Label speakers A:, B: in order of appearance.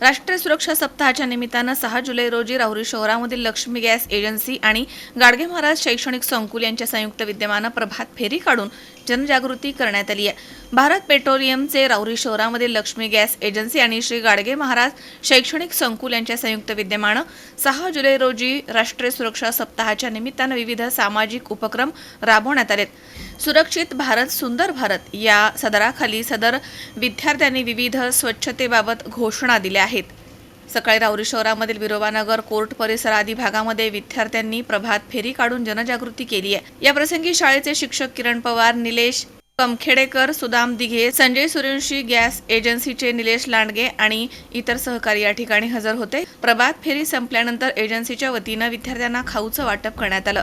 A: राष्ट्रीय सुरक्षा सप्ताहाच्या निमित्तानं सहा जुलै रोजी राहुरी शहरामधील लक्ष्मी गॅस एजन्सी आणि गाडगे महाराज शैक्षणिक संकुल यांच्या संयुक्त विद्यमानं प्रभात फेरी काढून जनजागृती करण्यात आली आहे. भारत पेट्रोलियमचे राहुरी शहरामधील लक्ष्मी गॅस एजन्सी आणि श्री गाडगे महाराज शैक्षणिक संकुल यांच्या संयुक्त विद्यमानं सहा जुलै रोजी राष्ट्रीय सुरक्षा सप्ताहाच्या निमित्तानं विविध सामाजिक उपक्रम राबवण्यात आलेत. सुरक्षित भारत सुंदर भारत या सदराखाली सदर विद्यार्थ्यांनी विविध स्वच्छतेबाबत घोषणा दिल्या आहेत. सकाळी राऊरी शहरामधील विरोबानगर कोर्ट परिसर आदी भागामध्ये विद्यार्थ्यांनी प्रभात फेरी काढून जनजागृती केली आहे. याप्रसंगी शाळेचे शिक्षक किरण पवार निलेश कमखेडेकर सुदाम दिघे संजय सूर्यवंशी गॅस एजन्सीचे निलेश लांडगे आणि इतर सहकारी या ठिकाणी हजर होते. प्रभात फेरी संपल्यानंतर एजन्सीच्या वतीनं विद्यार्थ्यांना खाऊचं वाटप करण्यात आलं.